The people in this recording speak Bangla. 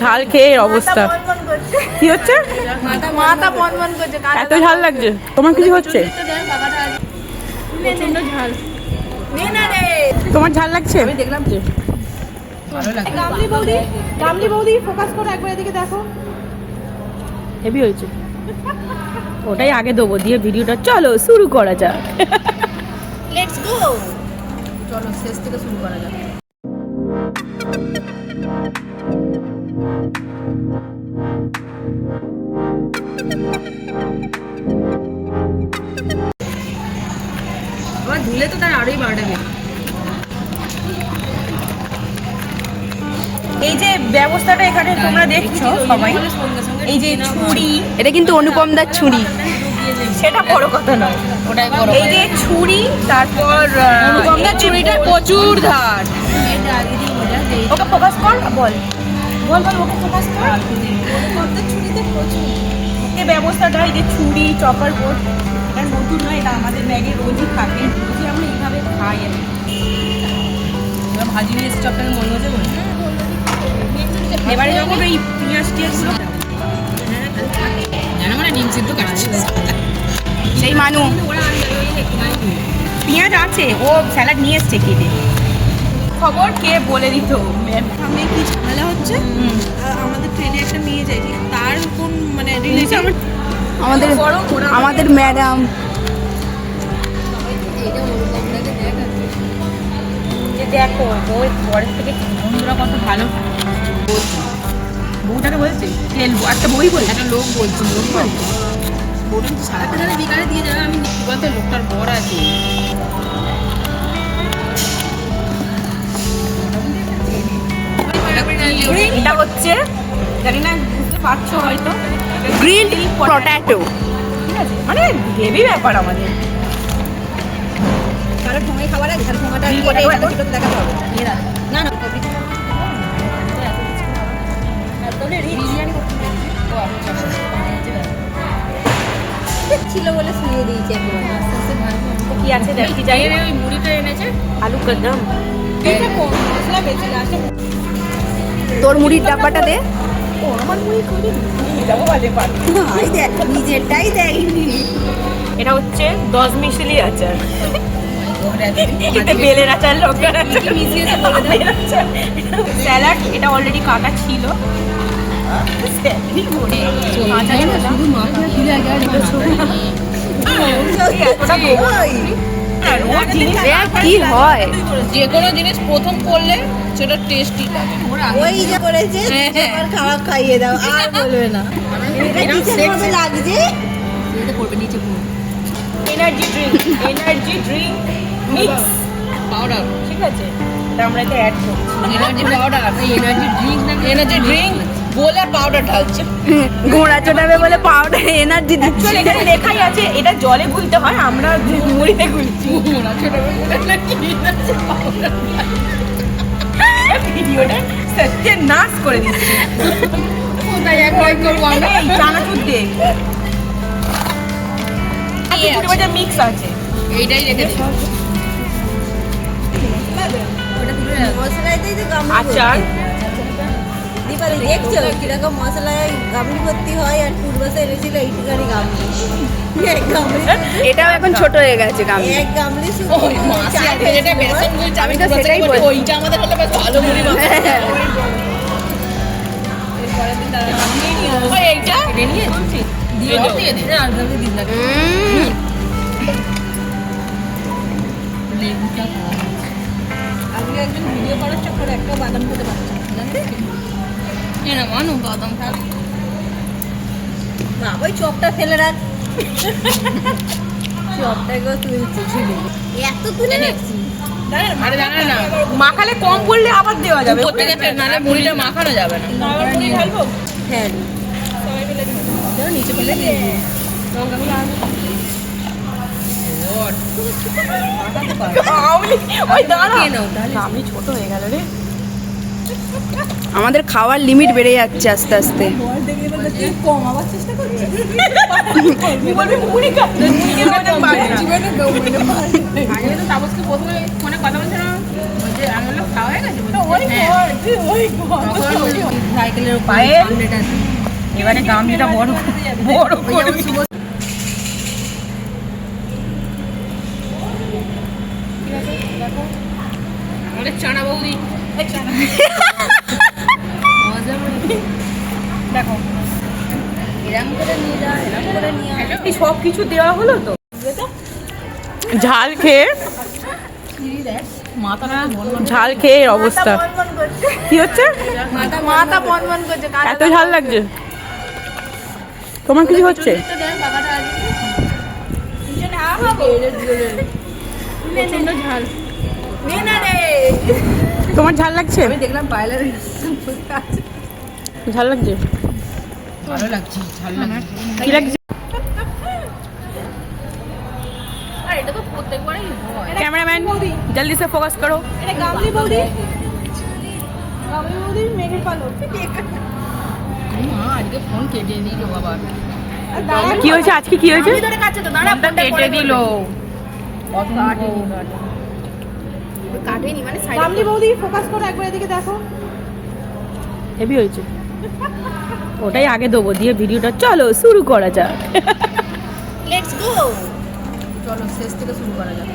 ঝাল খেয়ে অবস্থা। কি হচ্ছে? এত ঝাল লাগছে? তোমার কিছু হচ্ছে? ঝাল নে না রে তোমার ঝাল লাগছে? দেখলাম তো গামলি বৌদি গামলি বৌদি ফোকাস করো একবার এদিকে দেখো। হেভি হয়েছে। ওটাই আগে দেবো দিয়ে ভিডিওটা চলো শুরু করা যাক। লেটস গো চলো শেষ থেকে শুরু করা যাক। আবার ধুলে তো তার আরোই বারোটা বের এই যে ব্যবস্থাটা এখানে তোমরা দেখছ সবাই এই যে ছুরি এটা কিন্তু অনুপম দার ছুরি। সেটা বড় কথা নয়। ওটাই বড় এই যে ছুরি তারপর অনুপম দার এই ছুরিটা প্রচুর ধার। ওকে ফোকাস কর বল। বল বল ওকে ফোকাস কর এই ব্যবস্থাটা এই যে ছুরি চপার বোর্ড। এটা নতুন নয় এটা আমাদের ব্যাগে রোজই থাকে। রোজই আমরা এইভাবে খাই আর কি। ভাজি নিয়ে এসে মনে হচ্ছে এবারে যখন ওই পেঁয়াজ টিয়াজগুলো জানো মানে ডিম সিদ্ধ কাটছে। সেই মানু। পেঁয়াজ আছে ও স্যালাড নিয়ে এসছে কেটে খবর কে বলে দিত? সামনে কি ঝামেলা হচ্ছে? আমাদের ট্রেনে একটা মেয়ে যায় তার কোন মানে রিলেটিভ আমাদের আমাদের ম্যাডাম যে দেখো বই পরের থেকে বন্ধুরা কত ভালো। বউটাকে বলছে খেলব একটা বই বলছে একটা লোক বলছে লোক বলছে। বলুন তো সারাটা সারা বিকালে দিয়ে যাবে আমি বলতে লোকটার বর আছে। এটা হচ্ছে জানি না বুঝতে পারছ হয়তো। গ্রিলড পটাটো ঠিক আছে মানে হেভি ব্যাপার আমাদের। তাহলে ঠোঙে খাবার আছে তাহলে ঠোঙাটা Grill কেটে potato এখানে ভিতর দেখাতে হবে। না না ছিল বলে শুয়ে দিয়েছে কি আছে দেখ যাই ওই মুড়িটা এনেছে। আলু কদম। মশলা বেশি আসে তোর মুড়ির ডাব্বাটা দে। নিজেরটাই দেয়নি। এটা হচ্ছে দশ মিশলি আচার। বেলের আচার লঙ্কার আচার। স্যালাড এটা অলরেডি কাটা ছিল। শুধু মাথা ফিরে আগে হ্যাঁ, রোজ জিনিস কি হয়? যে কোনো জিনিস প্রথম করলে সেটা টেস্টি লাগে। ওই যে করেছে আমার খাওয়া খাইয়ে দাও আর বলবে না। লাগছে? এটা করবে নিচে energy drink energy drink mix powder ঠিক আছে এটা আমরা এটা অ্যাড করছি। এনার্জি পাউডার এনার্জি ড্রিঙ্ক না এনার্জি ড্রিঙ্ক বলে পাউডার ঢালছে। ঘোড়া চড়াবে বলে পাউডার এনার্জি Actually এখানে লেখাই আছে এটা জলে গুলতে হয় আমরা মুড়িতে গুলছি। ভিডিওটা সত্যি নাশ করে দিচ্ছি। কোথায় এক ভয় করব আমরা? চানাচুর দে। মিক্স আছে। এইটাই রেখে। আচার। দীপালি দেখছ কীরকম মশলায় গামলি ভর্তি হয় আর পূর্বাসে এনেছিল এইটুখানি গামলি। এক গামলি এটাও এখন ছোট হয়ে গেছে এক গামলি আমি তো সেটাই বলি। ওইটা আমাদের হলে ভালো মুড়ি। লেবুটা আজকে একজন ভিডিও করার চক্করে একটা বাদাম খেতে পারছে না, জানতে এ না মানু বাদাম খা না ওই চপটা ফেলে রাখ। চপটাকেও তুলছি ঝুলে এত তুলে রাখছি। আরে জানা না। মাখালে কম করলে আবার দেওয়া যাবে। নাহলে মুড়িটা মাখানো যাবে না। হ্যাঁ। নিচে ফেলে। আমি ছোট হয়ে গেল রে। আমাদের খাওয়ার লিমিট বেড়ে যাচ্ছে আস্তে আস্তে। কমাবার চেষ্টা করছি তুই বলবি মুড়ি খাচ্ছে মুড়ি খেয়ে ওটা পারে না। আগে তো তাপসকে প্রথমে ফোনে কথা বলছিলাম বলছে আমি বললাম খাওয়া হয়ে গেছে আছে ওই হ্যাঁ ঘর, ওই ঘর। তখন সাইকেলের উপর পায়েল? সামনেটা এবারে গামলিটা বড় বড় করবি আমাদের চানা বৌদি মজা মানে দেখো। এরম করে নিয়ে যা এরম করে নিয়ে সব কিছু দেওয়া হলো তো? ঝাল খেয়ে ঝাল খেয়ে অবস্থা। কি হচ্ছে? মাথা মাথা বন বন করছে এত ঝাল লাগছে। তোমার কিছু হচ্ছে? ঝাল। তোমার ঝাল লাগছে? আমি দেখলাম পাইলার ঝাল লাগছে? ভালো লাগছে ঝাল লাগছে। কি লাগছে? আর এটা তো প্রত্যেকবারই হয়। ক্যামেরাম্যান জলদি সে ফোকাস করো। এটা গামলি বৌদি। গামলি বৌদি মেঘের পালক। মা আজকে ফোন কেটে দিল বাবা। কি হয়েছে? আজকে কি হয়েছে? কেটে দিল। কাটেনি মানে বৌদি ফোকাস করো একবার এদিকে দেখো। হেভি হয়েছে। ওটাই আগে দেবো দিয়ে ভিডিওটা চলো শুরু করা যাক। লেটস গো চলো শেষ থেকে শুরু করা যাক।